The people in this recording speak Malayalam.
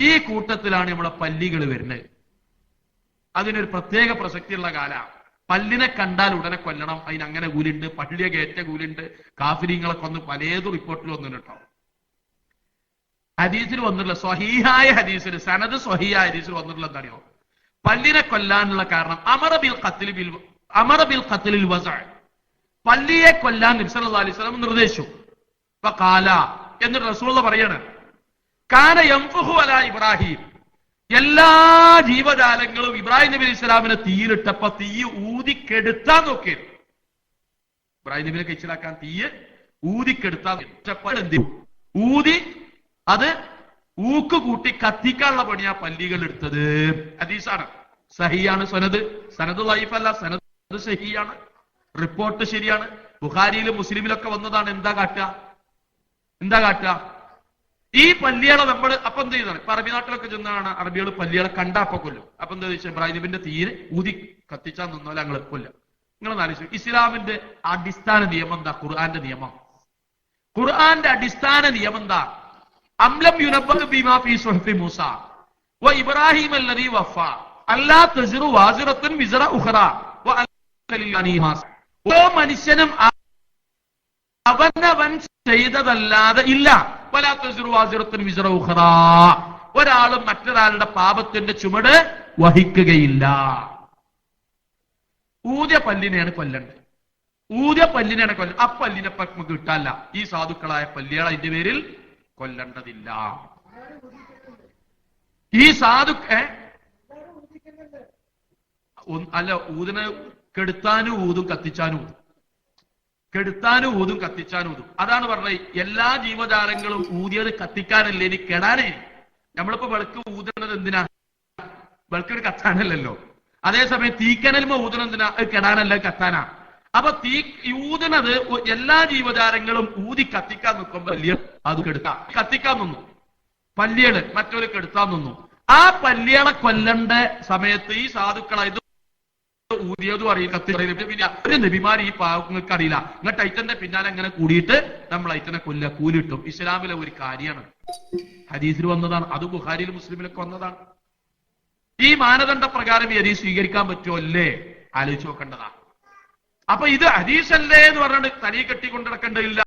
ഈ കൂട്ടത്തിലാണ് നമ്മളെ പല്ലികൾ വരുന്നത്. അതിനൊരു പ്രത്യേക പ്രസക്തിയുള്ള കാല. പല്ലിനെ കണ്ടാൽ ഉടനെ കൊല്ലണം. അതിന് അങ്ങനെ കൂലുണ്ട്. പള്ളിയെ കയറ്റ കൂലുണ്ട്. കാഫിരിങ്ങളെ കൊന്ന് പലേതും റിപ്പോർട്ടിൽ വന്നിട്ട് കേട്ടോ. ഹദീസിൽ വന്നിട്ടുള്ള സ്വഹീഹായ ഹദീസിൽ സനത് സ്വഹീഹായ ഹദീസിൽ വന്നിട്ടുള്ള എന്തറിയോ പല്ലിനെ കൊല്ലാനുള്ള കാരണം അമറ ബിൽ ഖത്തിൽ ബിൽ അമറ ബിൽ ഖത്തിൽ പല്ലിയെ കൊല്ലാൻ നബി സല്ലല്ലാഹു അലൈഹി വസല്ലം നിർദ്ദേശിച്ചു. കാല എന്ന് റസൂള്ള പറയാണ് കാന യംഫുഹു അല ഇബ്രാഹിം. എല്ലാ ജീവജാലങ്ങളും ഇബ്രാഹിം നബി അലൈഹി ഇസ്ലാമിനെ തീയിലിട്ടപ്പോ തീ ഊതിക്കെടുത്താൻ നോക്കിയത്. ഇബ്രാഹിം നബിനെ കഴിച്ചിലാക്കാൻ തീയ് ഊതിക്കെടുത്താൻ എന്ത്? ഊതി അത് ഊക്ക് കൂട്ടി കത്തിക്കാനുള്ള പണിയാ പല്ലികൾ എടുത്തത്. ഹദീസാണ്. സഹിയാണ് സനത് സനത് ലൈഫല്ല സനത് സഹിയാണ്. റിപ്പോർട്ട് ശരിയാണ്. ബുഹാരിയിലും മുസ്ലിമിലൊക്കെ വന്നതാണ് എന്താ കാട്ടുക? എന്താ കാട്ടുക? ഈ പല്ലികളെ നമ്മൾ അപ്പൊ എന്ത് ചെയ്താണ് ഇപ്പൊ അറബി നാട്ടിലൊക്കെ ചെന്നാണ് അറബികൾ പല്ലികളെ കണ്ട അപ്പൊ കൊല്ലും. അപ്പൊ എന്താ വെച്ചാൽ ഇബ്രാഹിമിന്റെ തീര് ഊതി കത്തിച്ചാൽ നിന്നാലും ഞങ്ങൾ കൊല്ലാം നിങ്ങൾ ആലോചിച്ചു ഇസ്ലാമിന്റെ അടിസ്ഥാന നിയമം എന്താ? ഖുർആന്റെ നിയമം. ഖുർആന്റെ അടിസ്ഥാന നിയമം എന്താ? അംലം സുഹഫി മൂസ. വ ഇബ്രാഹിം അല്ലദീ വഫ. അല്ലാ തസ്റു വാസിറത്തുൻ വിസ്റ ഉഖറ. വ ഓ മനുഷ്യനും അവനവൻ ചെയ്തതല്ലാതെ ഇല്ല. ഒരാളും മറ്റൊരാളുടെ പാപത്തിന്റെ ചുമട് വഹിക്കുകയില്ല. ഊതിയ പല്ലിനെയാണ് കൊല്ലേണ്ടത്. ഊതിയ പല്ലിനെയാണ് കൊല്ല ആ പല്ലിനെ നമുക്ക് കിട്ടാല്ല. ഈ സാധുക്കളായ പല്ലികൾ അതിന്റെ പേരിൽ കൊല്ലേണ്ടതില്ല. ഈ സാധു അല്ല ഊതിനെ കെടുത്താനും ഊതും കത്തിച്ചാനും ഊതും. കെടുത്താനും ഊതും കത്തിച്ചാനും ഊതും. അതാണ് പറഞ്ഞത്. എല്ലാ ജീവജാലങ്ങളും ഊതിയത് കത്തിക്കാനല്ലേ? ഇനി കെടാനേ. നമ്മളിപ്പോ വെളുക്ക് ഊതുന്നത് എന്തിനാ? വിളക്കിന് കത്താനല്ലല്ലോ. അതേസമയം തീക്കനൽമ ഊതണം എന്തിനാ? കെടാനല്ല കത്താനാ. അപ്പൊ തീ ഊതുന്നത് എല്ലാ ജീവജാലങ്ങളും ഊതി കത്തിക്കാൻ നിൽക്കുമ്പോ വലിയ അത് കെടുക്കാം കത്തിക്കാൻ നിന്നു. പല്ലികൾ മറ്റൊരു കെടുത്താൻ നിന്നു. ആ പല്ലികളെ കൊല്ലണ്ട സമയത്ത് ഈ സാധുക്കളായത് ഊതിയതും അറിയില്ല കത്ത് അറിയില്ല. പിന്നെ ഒരു നബിമാർ ഈ പാവങ്ങൾക്ക് അറിയില്ല. എന്നിട്ട് ഐറ്റന്റെ പിന്നാലെ അങ്ങനെ കൂടിയിട്ട് നമ്മൾ ഐറ്റനെ കൊല്ല കൂലിട്ടും. ഇസ്ലാമിലെ ഒരു കാര്യമാണ്. ഹദീസിൽ വന്നതാണ്. അത് ബുഹാരിയിൽ മുസ്ലിമിലൊക്കെ വന്നതാണ്. ഈ മാനദണ്ഡ പ്രകാരം ഈ ഹദീസ് സ്വീകരിക്കാൻ പറ്റുമോ അല്ലേ ആലോചിച്ച് നോക്കേണ്ടതാണ്. അപ്പൊ ഇത് ഹദീസല്ലേ എന്ന് പറഞ്ഞിട്ട് തനി കെട്ടിക്കൊണ്ട് നടക്കേണ്ടതില്ല.